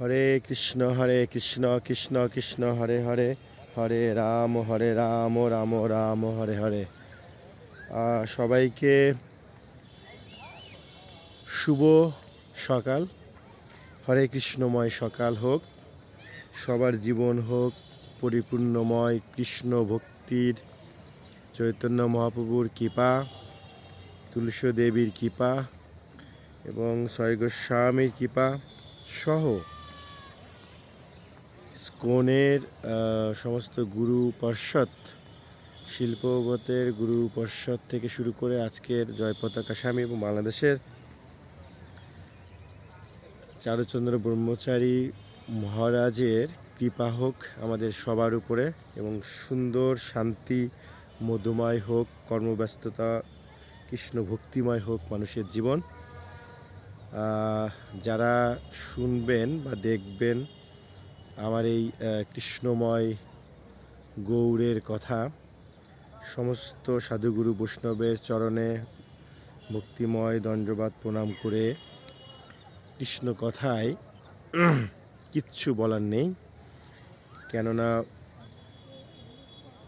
হরে কৃষ্ণ হরে কৃষ্ণ কৃষ্ণ কৃষ্ণ, হরে হরে হরে রাম হরে রাম রাম রাম, হরে হরে। সবাইকে শুভ সকাল। হরে কৃষ্ণময় সকাল হোক। সবার জীবন হোক, পরিপূর্ণময় কৃষ্ণ ভক্তির চৈতন্য মহাপ্রভুর কৃপা, তুলসী দেবীর কৃপা এবং ছয় গোস্বামীর কৃপা সহ স্কনের সমস্ত গুরু পর্ষদ শিল্পগতের গুরু পর্ষদ থেকে শুরু করে আজকের জয় পতাকা স্বামী এবং বাংলাদেশের চারুচন্দ্র ব্রহ্মচারী মহারাজের কৃপা হোক আমাদের সবার উপরে এবং সুন্দর শান্তি, মধুময় হোক, কর্মব্যস্ততা কৃষ্ণ ভক্তিময় হোক মানুষের জীবন। যারা শুনবেন বা দেখবেন আমার এই কৃষ্ণময় গৌরের কথা। সমস্ত সাধুগুরু বৈষ্ণবের চরণে ভক্তিময় দণ্ডবাদ প্রণাম করে কৃষ্ণ কথায় কিচ্ছু বলার নেই। কেননা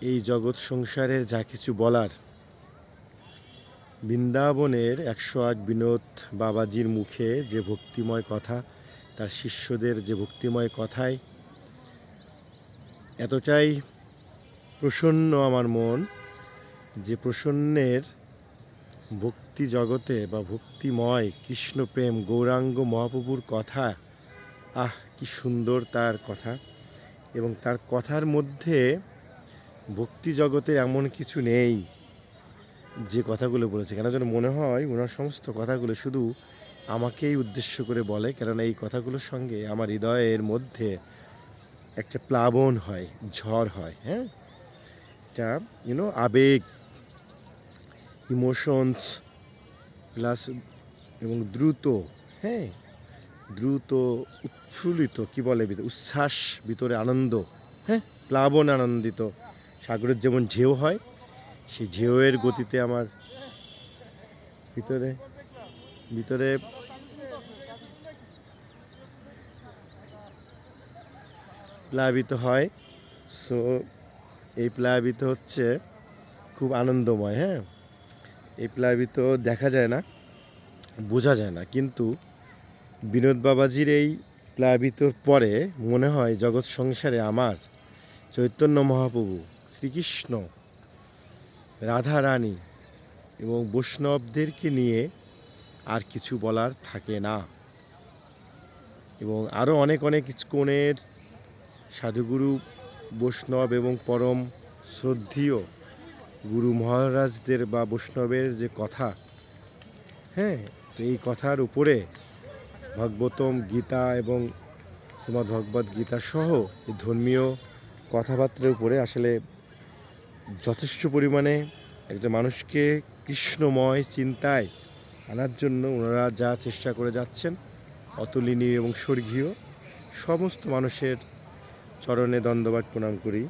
এই জগৎ সংসারের যা কিছু বলার, বৃন্দাবনের একশো আট বিনোদ বাবাজির মুখে যে ভক্তিময় কথা, তার শিষ্যদের যে ভক্তিময় কথায় এতটাই প্রসন্ন আমার মন যে প্রসন্নের ভক্তি জগতে বা ভক্তিময় কৃষ্ণপ্রেম গৌরাঙ্গ মহাপ্রভুর কথা, আহ, কি সুন্দর তার কথা। এবং তার কথার মধ্যে ভক্তি জগতের এমন কিছু নেই যে কথাগুলো বলেছে। কেন যেন মনে হয় ওনার সমস্ত কথাগুলো শুধু আমাকেই উদ্দেশ্য করে বলে, কেননা এই কথাগুলোর সঙ্গে আমার হৃদয়ের মধ্যে একটা প্লাবন হয়, ঝড় হয় হ্যাঁ? এটা ইউনো আবেগ ইমোশনস প্লাস এবং দ্রুত হ্যাঁ? দ্রুত উৎফুল্লিত, কি বলে উচ্ছ্বাস, ভিতরে আনন্দ হ্যাঁ? প্লাবন আনন্দিত। সাগরের যেমন ঢেউ হয়, সেই ঢেউয়ের গতিতে আমার ভিতরে ভিতরে প্লাবিত হয়। সো এই প্লাবিত হচ্ছে খুব আনন্দময় হ্যাঁ? এই প্লাবিত দেখা যায় না, বোঝা যায় না। কিন্তু বিনোদ বাবাজির এই প্লাবিতর পরে মনে হয় জগৎ সংসারে আমার চৈতন্য মহাপ্রভু, শ্রীকৃষ্ণ রাধা রানী এবং বৈষ্ণবদেরকে নিয়ে আর কিছু বলার থাকে না। এবং আরও অনেক অনেক ইস্কনের সাধুগুরু বৈষ্ণব এবং পরম শ্রদ্ধীয় গুরু মহারাজদের বা বৈষ্ণবের যে কথা হ্যাঁ তো এই কথার উপরে ভাগবতম গীতা এবং শ্রীমদ্ ভগবদ গীতা সহ যে ধর্মীয় কথাবার্তার উপরে আসলে যথেষ্ট পরিমাণে একজন মানুষকে কৃষ্ণময় চিন্তায় আনার জন্য ওনারা যা চেষ্টা করে যাচ্ছেন, অতুলনীয় এবং স্বর্গীয়, সমস্ত মানুষের চরণে দণ্ডবাদ প্রণাম করি।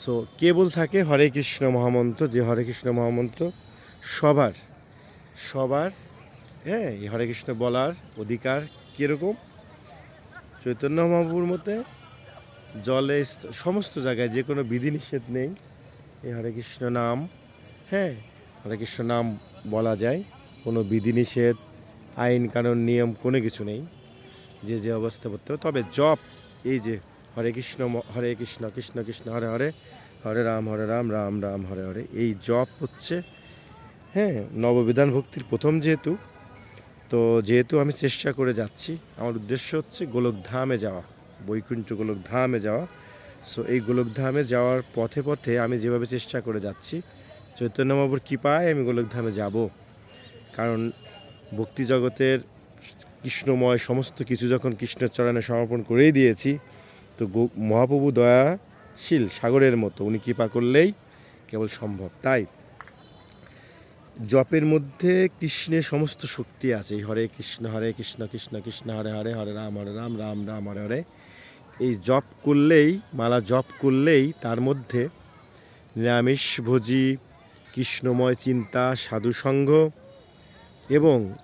সো কেবল থাকে হরে কৃষ্ণ মহামন্ত্র, যে হরে কৃষ্ণ মহামন্ত্র সবার সবার হ্যাঁ এই হরে কৃষ্ণ বলার অধিকার কীরকম? চৈতন্য মহাপুর মতে জলে সমস্ত জায়গায় যে কোনো বিধিনিষেধ নেই, এই হরে কৃষ্ণ নাম হ্যাঁ হরে কৃষ্ণ নাম বলা যায়, কোনো বিধিনিষেধ আইন, কানুন, নিয়ম কোনো কিছু নেই, যে যে অবস্থা করতে হবে তবে জপ এই যে হরে কৃষ্ণ হরে কৃষ্ণ কৃষ্ণ কৃষ্ণ, হরে হরে হরে রাম হরে রাম রাম রাম, হরে হরে। এই জপ হচ্ছে হ্যাঁ নববিধান ভক্তির প্রথম যেহেতু, তো যেহেতু আমি চেষ্টা করে যাচ্ছি, আমার উদ্দেশ্য হচ্ছে গোলকধামে যাওয়া, বৈকুণ্ঠ গোলকধামে যাওয়া। সো এই গোলকধামে যাওয়ার পথে পথে আমি যেভাবে চেষ্টা করে যাচ্ছি চৈতন্য কৃপায় আমি গোলকধামে যাব। কারণ ভক্তি জগতের কৃষ্ণময় সমস্ত কিছু যখন কৃষ্ণের চরণে সমর্পণ করেই দিয়েছি, তো গো- মহাপ্রভু দয়াশীল সাগরের মতো, উনি কৃপা করলেই কেবল সম্ভব। তাই জপের মধ্যে কৃষ্ণের সমস্ত শক্তি আছে। হরে কৃষ্ণ হরে কৃষ্ণ কৃষ্ণ কৃষ্ণ, হরে হরে হরে রাম হরে রাম রাম রাম, হরে হরে। এই জপ করলেই, মালা জপ করলেই তার মধ্যে নিরামিষ নিরামিষভোজী, কৃষ্ণময় চিন্তা, সাধুসঙ্গ এবং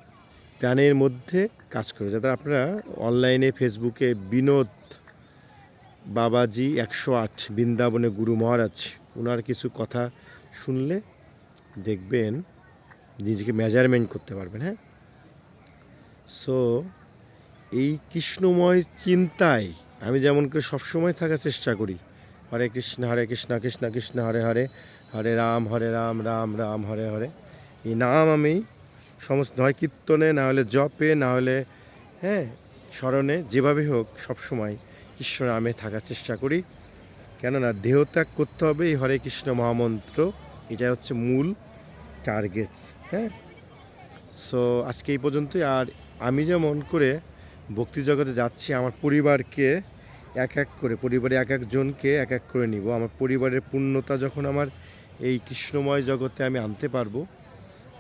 প্রাণের মধ্যে কাজ করে। যাতে আপনারা অনলাইনে ফেসবুকে বিনোদ বাবাজি একশো আট, বৃন্দাবনে গুরু মহারাজ ওনার কিছু কথা শুনলে দেখবেন, নিজেকে মেজারমেন্ট করতে পারবেন হ্যাঁ? সো এই কৃষ্ণময় চিন্তায় আমি যেমন করে সবসময় থাকার চেষ্টা করি, হরে কৃষ্ণ হরে কৃষ্ণ কৃষ্ণ কৃষ্ণ, হরে হরে হরে রাম হরে রাম রাম রাম, হরে হরে, এই নাম আমি সমস্ত নয় কীর্তনে না হলে জপে, না হলে হ্যাঁ স্মরণে, যেভাবে হোক সবসময় কৃষ্ণ নামে থাকার চেষ্টা করি। কেননা দেহত্যাগ করতে হবে এই হরে কৃষ্ণ মহামন্ত্র এটা হচ্ছে মূল টার্গেটস হ্যাঁ? সো আজকে এই পর্যন্তই। আর আমি যেমন করে ভক্তি জগতে যাচ্ছি, আমার পরিবারকে এক এক করে পরিবারে এক একজনকে এক এক করে নিব। আমার পরিবারের পূর্ণতা যখন আমার এই কৃষ্ণময় জগতে আমি আনতে পারব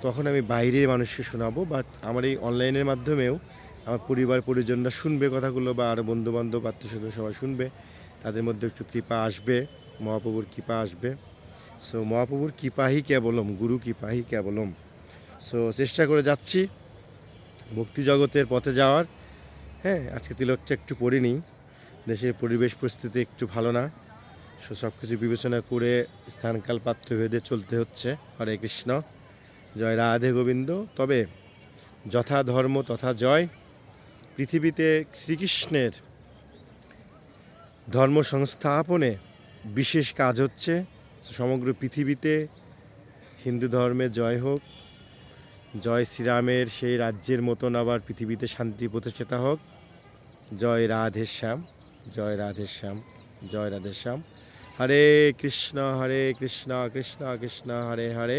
তখন আমি বাইরের মানুষকে শোনাবো বাট আমার এই অনলাইনের মাধ্যমেও আমার পরিবার, পরিজনরা শুনবে কথাগুলো বা আরও বন্ধুবান্ধব আত্মীয় সবাই শুনবে। তাদের মধ্যে একটু কৃপা আসবে, মহাপ্রভুর কৃপা আসবে। সো মহাপ্রভুর কৃপাহি কেবলম, গুরু কৃপাহি কেবলম। সো চেষ্টা করে যাচ্ছি ভক্তি জগতের পথে যাওয়ার। হ্যাঁ আজকে তিলকটা একটু পড়িনি, দেশের পরিবেশ, পরিস্থিতি একটু ভালো না। সো সব কিছু বিবেচনা করে স্থানকাল পাত্র ভেদে চলতে হচ্ছে। হরে কৃষ্ণ। জয় রাধে গোবিন্দ। তবে যথা ধর্ম তথা জয়, পৃথিবীতে শ্রীকৃষ্ণের ধর্ম সংস্থাপনে বিশেষ কাজ হচ্ছে, সমগ্র পৃথিবীতে হিন্দু ধর্মের জয় হোক, জয় শ্রীরামের সেই রাজ্যের মতন আবার পৃথিবীতে শান্তি প্রতিষ্ঠাতা হোক। জয় রাধে শ্যাম, জয় রাধে শ্যাম, জয় রাধে শ্যাম। হরে কৃষ্ণ হরে কৃষ্ণ কৃষ্ণ কৃষ্ণ, হরে হরে।